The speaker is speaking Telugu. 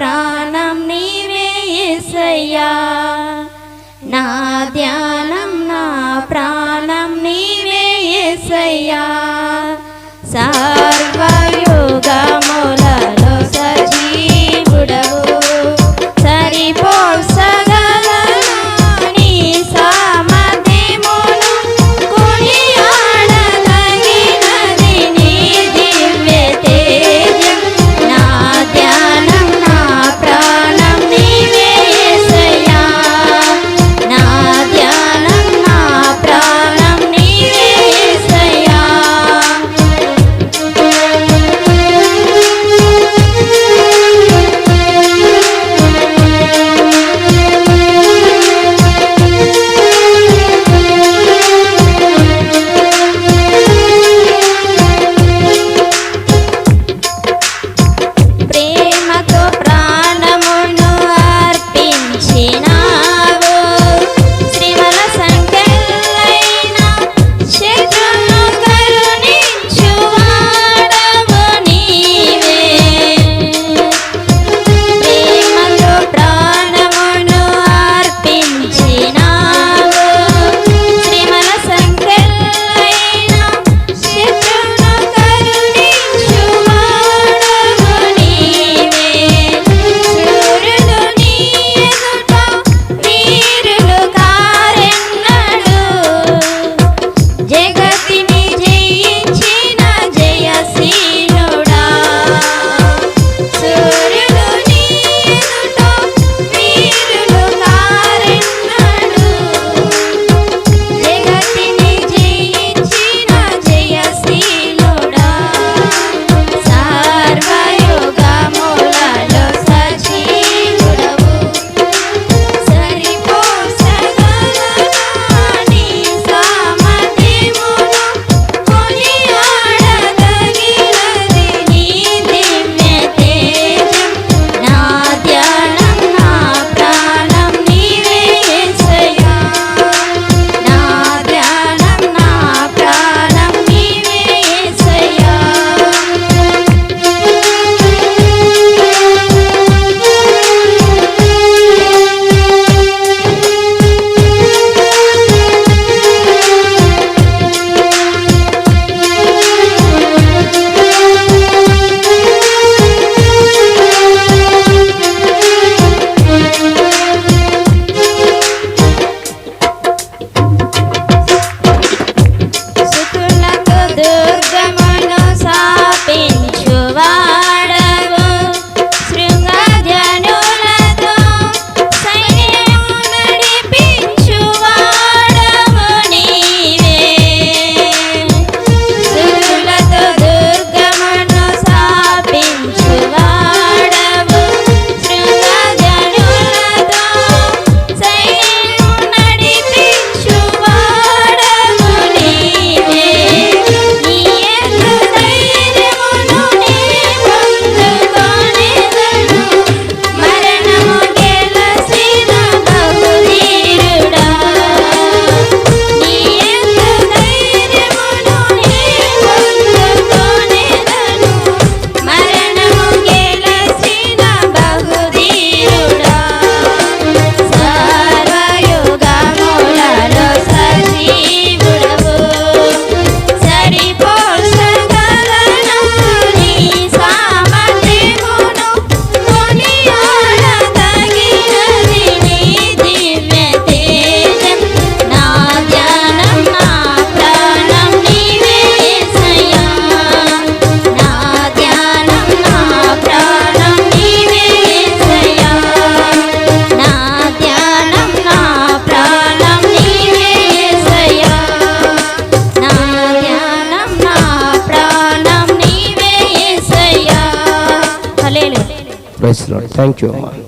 ప్రాణం నీవే ఏసయ్యా. నా ధ్యానం నా ప్రాణం నీవే ఏసయ్యా. Thank you.